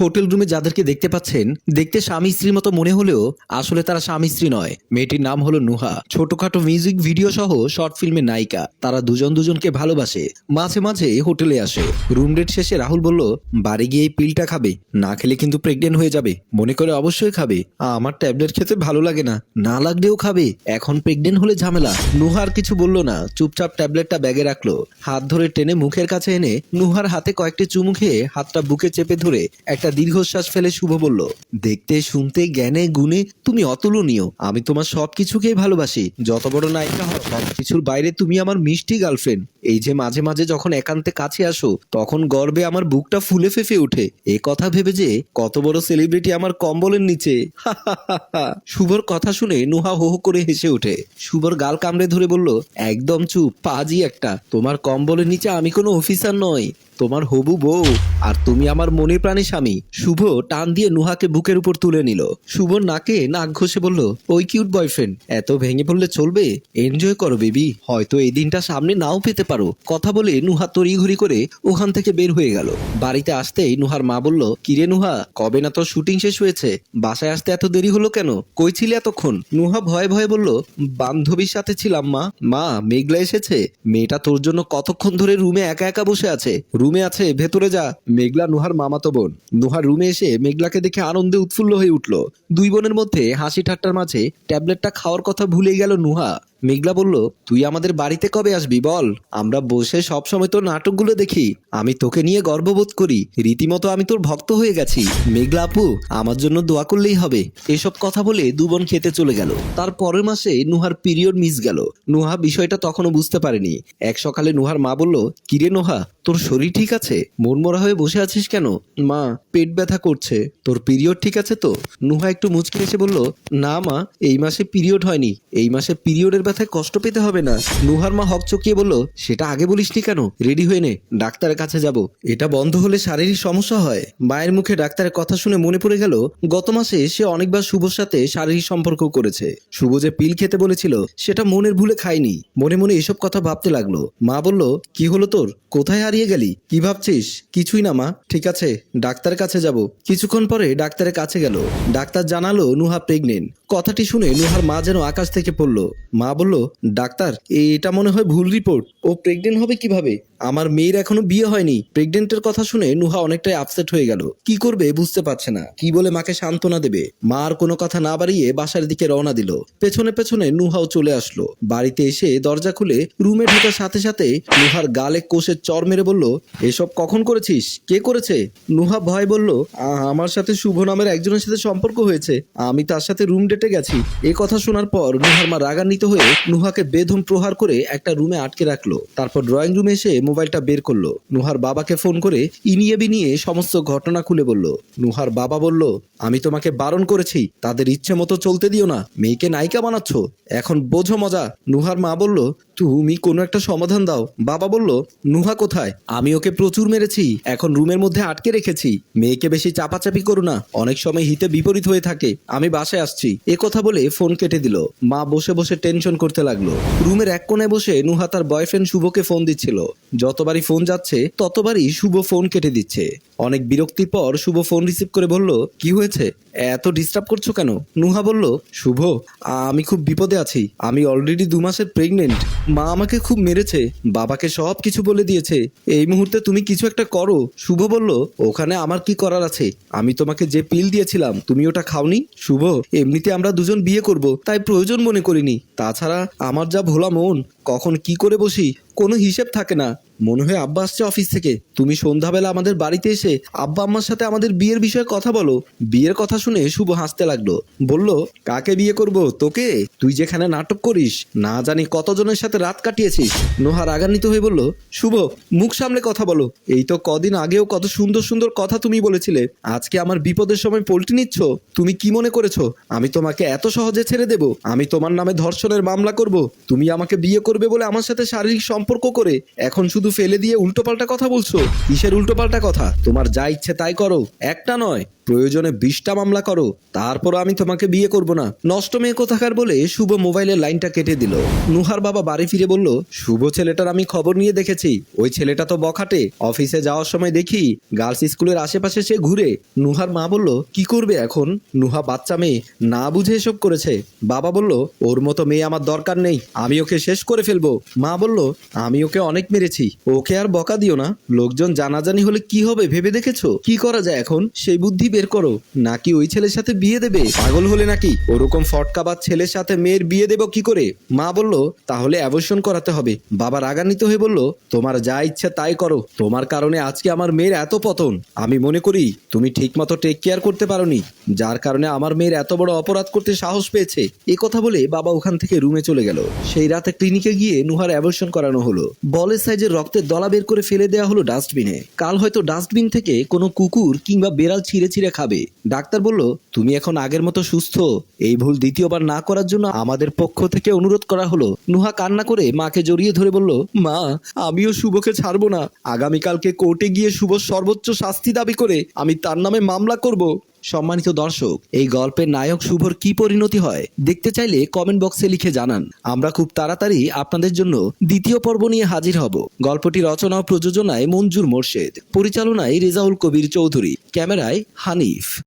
Hotel রুমে যাদেরকে দেখতে পাচ্ছেন, দেখতে স্বামী স্ত্রীর মতো মনে হলেও আসলে তারা স্বামী স্ত্রী নয়। মেয়েটির নাম হলো নুহা। ছোটখাটো মিউজিক ভিডিও সহ শর্ট ফিল্মের নায়িকা। তারা দুজন দুজনকে ভালোবাসে। মাঝে মাঝে হোটেলে আসে। রুম ডেট শেষে রাহুল বলল, বাড়ি গিয়ে পিলটা খাবে। না খেলে কিন্তু প্রেগনেন্ট হয়ে যাবে। মনে করে অবশ্যই খাবে। আমার ট্যাবলেট খেতে ভালো লাগে না। না লাগলেও খাবে। এখন প্রেগনেন্ট হলে ঝামেলা। নুহার কিছু বলল না। চুপচাপ ট্যাবলেটটা ব্যাগে রাখল। হাত ধরে টেনে মুখের কাছে এনে নুহার হাতে কয়েকটি চুমু খেয়ে হাতটা বুকে চেপে ধরে একটা দীর্ঘশ্বাস ফেলে শুভ বলল, দেখতে, শুনতে, জ্ঞানে, গুণে তুমি অতুলনীয়। আমি তোমার সবকিছুকেই ভালোবাসি। যত বড় নায়িকা হও, সবকিছুর বাইরে তুমি আমার মিষ্টি গার্লফ্রেন্ড। এই যে মাঝে মাঝে যখন একান্তে কাছে আসো, তখন গর্বে আমার বুকটা ফুলে ফেফে ওঠে। এ কথা ভেবে যে কত বড় সেলিব্রিটি আমার কম্বলের নিচে। শুভর কথা শুনে নুহা হো হো করে হেসে ওঠে। শুভর গাল কামড়ে ধরে বলল, একদম চুপ, পাজি একটা। তোমার কম্বলের নিচে আমি কোনো অফিসার নই। তোমার হবু বউ আর তুমি আমার মনে প্রাণী স্বামী। শুভ টান দিয়ে নুহাকে বুকের উপর তুলে নিল। শুভর নাকে নাক ঘষে বলল, ওই কিউট বয়ফ্রেন্ড, এত ভেঙে পড়লে চলবে? এনজয় করো বেবি, হয়তো এই দিনটা সামনে নাও পেতে পারো। কথা বলে নুহা তড়িঘড়ি করে ওখান থেকে বের হয়ে গেল। বাড়িতে আসতেই নুহার মা বলল, কিরে নুহা, কবে না তোর শুটিং শেষ হয়েছে? বাসায় আসতে এত দেরি হলো কেন? কই ছিলে এতক্ষণ? নুহা ভয়ে ভয়ে বলল, বান্ধবীর সাথে ছিলাম মা। মা, মেঘলা এসেছে। মেয়েটা তোর জন্য কতক্ষণ ধরে রুমে একা একা বসে আছে? রুমে আছে, ভেতরে যা। মেঘলা নুহার মামাতো বোন। নুহার রুমে এসে মেঘলাকে দেখে আনন্দে উৎফুল্ল হয়ে উঠল। দুই বোনের মধ্যে হাসি ঠাট্টার মাঝে ট্যাবলেটটা খাওয়ার কথা ভুলে গেল নুহা। মেঘলা বলল, তুই আমাদের বাড়িতে কবে আসবি বল? আমরা বসে সব সময় তোর নাটকগুলো দেখি। আমি তোকে নিয়ে গর্ববোধ করি। রীতিমতো আমি তোর ভক্ত হয়ে গেছি। মেঘলা আপু, আমার জন্য দোয়া করলেই হবে। এসব কথা বলে দু বোন খেতে চলে গেল। তার পরের মাসে নুহার পিরিয়ড মিস গেল। নুহা বিষয়টা তখনও বুঝতে পারেনি। এক সকালে নুহার মা বলল, কিরে নোহা, তোর শরীর ঠিক আছে? মন মরা হয়ে বসে আছিস কেন? মা, পেট ব্যথা করছে। তোর পিরিয়ড ঠিক আছে তো? নুহা একটু মুচকি এসে বলল, না মা, এই মাসে পিরিয়ড হয়নি। এই মাসে পিরিয়ডের ব্যথায় কষ্ট পেতে হবে না। নুহার মা হক চকিয়ে বলল, সেটা আগে বলিসনি কেন? রেডি হয়ে নে, ডাক্তারের কাছে যাব। এটা বন্ধ হলে শারীরিক সমস্যা হয়। মায়ের মুখে ডাক্তারের কথা শুনে মনে পড়ে গেল, গত মাসে সে অনেকবার শুভর সাথে শারীরিক সম্পর্ক করেছে। শুভ যে পিল খেতে বলেছিল, সেটা মনের ভুলে খায়নি। মনে মনে এসব কথা ভাবতে লাগল। মা বলল, কি হলো তোর? কোথায় হারিয়ে গেলি? কি ভাবছিস? কিছুই না মা। ঠিক আছে, ডাক্তারের কাছে যাব। কিছুক্ষণ পরে ডাক্তারের কাছে গেল। ডাক্তার জানালো, নুহা প্রেগনেন্ট কথাটি শুনে নুহার মা যেন আকাশ থেকে পড়ল। মা বলল, ডাক্তার, এটা মনে হয় ভুল রিপোর্ট। ও প্রেগনেন্ট হবে কীভাবে? আমার মেয়ের এখনও বিয়ে হয়নি। প্রেগনেন্টের কথা শুনে নুহা অনেকটাই আপসেট হয়ে গেল। কি করবে বুঝতে পারছে না। কি বলে মাকে সান্ত্বনা দেবে? মা আর কোনো কথা না বাড়িয়ে বাসার দিকে রওনা দিল। পেছনে পেছনে নুহাও চলে আসলো। বাড়িতে এসে দরজা খুলে রুমে ঢোকার সাথে সাথে নুহার গালে কোষের চর মেরে বলল, এসব কখন করেছিস? কে করেছে? নুহা ভয় বলল, "আ- আমার সাথে শুভ নামের একজনের সাথে সম্পর্ক হয়েছে। আমি তার সাথে রুম ডেটে গেছি। এ কথা শোনার পর নুহার মা রাগান্বিত হয়ে নুহাকে বেধম প্রহার করে একটা রুমে আটকে রাখল। তারপর ড্রয়িং রুমে এসে মোবাইলটা বের করল। নুহার বাবাকে ফোন করে ইনিয়ে বিনিয়ে সমস্ত ঘটনা খুলে বলল। নুহার বাবা বলল, আমি তোমাকে বারণ করেছি, তাদের ইচ্ছে মতো চলতে দিও না। মেয়েকে নায়িকা বানাচ্ছ, এখন বোঝো মজা। নুহার মা বলল, তুমি কোনো একটা সমাধান দাও। বাবা বলল, নুহা কোথায়? আমি ওকে প্রচুর মেরেছি, এখন রুমের মধ্যে আটকে রেখেছি। মেয়েকে বেশি চাপাচাপি করো না, অনেক সময় হিতে বিপরীত হয়ে থাকে। আমি বাসায় আসছি। এ কথা বলে ফোন কেটে দিল। মা বসে বসে টেনশন করতে লাগল। রুমের এক কোণে বসে নুহা তার বয়ফ্রেন্ড শুভকে ফোন দিচ্ছিল। যতবারই ফোন যাচ্ছে, ততবারই শুভ ফোন কেটে দিচ্ছে। অনেক বিরক্তির পর শুভ ফোন রিসিভ করে বলল, কি হয়েছে? এত ডিস্টার্ব করছ কেন? নুহা বলল, শুভ, আমি খুব বিপদে আছি। আমি অলরেডি দু মাসের প্রেগনেন্ট মা আমাকে খুব মেরেছে। বাবাকে সব কিছু বলে দিয়েছে। এই মুহূর্তে তুমি কিছু একটা করো। শুভ বলল, ওখানে আমার কি করার আছে? আমি তোমাকে যে পিল দিয়েছিলাম, তুমি ওটা খাওনি? শুভ, এমনিতে আমরা দুজন বিয়ে করব তাই প্রয়োজন মনে করিনি। তাছাড়া আমার যা ভোলা মন কখন কি করে বসি কোনো হিসেব থাকে না। মনে হয় আব্বা আসছে অফিস থেকে। তুমি সন্ধ্যাবেলা আমাদের বাড়িতে এসে আব্বা আম্মার সাথে আমাদের বিয়ের বিষয়ে কথা বলো। বিয়ের কথা শুনে শুভ হাসতে লাগল। বলল, কাকে বিয়ে করব? তোকে? তুই যেখানে নাটক করিস, না জানি কতজনের সাথে রাত কাটিয়েছিস? নোহা রাগান্বিত হয়ে বলল, শুভ, মুখ সামলে কথা বলো। এই তো কদিন আগেও কত সুন্দর সুন্দর কথা তুমি বলেছিলে। আজকে আমার বিপদের সময় পল্টি নিচ্ছ। তুমি কি মনে করেছ? আমি তোমাকে এত সহজে ছেড়ে দেব। আমি তোমার নামে ধর্ষণের মামলা করব। তুমি আমাকে বিয়ে করবে বলে আমার সাথে শারীরিক সম্পর্ক করে? এখন শুধু ফেলে দিয়ে উল্টোপাল্টা কথা বলছো? কিসের উল্টোপাল্টা কথা? তোমার যা ইচ্ছে তাই করো। একটা নয় প্রয়োজনে বিশটা মামলা করো, তারপর আমি তোমাকে বিয়ে করব না। নষ্ট মেয়ে কোথাকার বলে শুভ মোবাইলের লাইনটা কেটে দিল। নুহার বাবা বাড়ি ফিরে বলল, শুভ ছেলেটার আমি খবর নিয়ে দেখেছি। ওই ছেলেটা তো বখাটে। অফিসে যাওয়ার সময় দেখি গার্লস স্কুলের আশেপাশে সে ঘুরে। নুহার মা বলল, কি করবে এখন? নুহা বাচ্চা মেয়ে না বুঝে এসব করেছে। বাবা বলল, ওর মতো মেয়ে আমার দরকার নেই। আমি ওকে শেষ করে ফেলব। মা বলল, আমি ওকে অনেক মেরেছি। ওকে আর বকা দিও না। লোকজন জানাজানি হলে কি হবে ভেবে দেখেছ? কি করা যায় এখন? সেই বুদ্ধি বের করো। নাকি ওই ছেলের সাথে বিয়ে দেবে? পাগল হলে নাকি? ওরকম ফটকাবাদ ছেলের সাথে মেয়ের বিয়ে দেব কি করে? মা বলল, তাহলে অ্যাবর্শন করাতে হবে। বাবা রাগান্বিত হয়ে বলল, তোমার যা ইচ্ছা তাই করো। তোমার কারণে আজকে আমার মেয়ের এত পতন। আমি মনে করি, তুমি ঠিকমতো টেক কেয়ার করতে পারোনি। যার কারণে আমার মেয়ের এত বড় অপরাধ করতে সাহস পেয়েছে। এ কথা বলে বাবা ওখান থেকে রুমে চলে গেল। সেই রাতে ক্লিনিকে গিয়ে নুহার অ্যাবর্শন করানো হলো। বলের সাইজের রক্তের দলা বের করে ফেলে দেওয়া হলো ডাস্টবিনে কাল হয়তো ডাস্টবিন থেকে কোনো কুকুর কিংবা বেড়াল ছিঁড়ে ছিঁড়ে খাবে। ডাক্তার বলল, তুমি এখন আগের মতো সুস্থ। এই ভুল দ্বিতীয়বার না করার জন্য আমাদের পক্ষ থেকে অনুরোধ করা হলো। নুহা কান্না করে মাকে জড়িয়ে ধরে বলল, মা, আমিও শুভকে ছাড়বো না। আগামীকালকে কোর্টে গিয়ে শুভ সর্বোচ্চ শাস্তি দাবি করে আমি তার নামে মামলা করব। সম্মানিত দর্শক, এই গল্পের নায়ক শুভর কি পরিণতি হয় দেখতে চাইলে কমেন্ট বক্সে লিখে জানান। আমরা খুব তাড়াতাড়ি আপনাদের জন্য দ্বিতীয় পর্ব নিয়ে হাজির হব। গল্পটি রচনা ও প্রযোজনায় মঞ্জুর মোর্শেদ, পরিচালনায় রেজাউল কবির চৌধুরী, ক্যামেরায় হানিফ।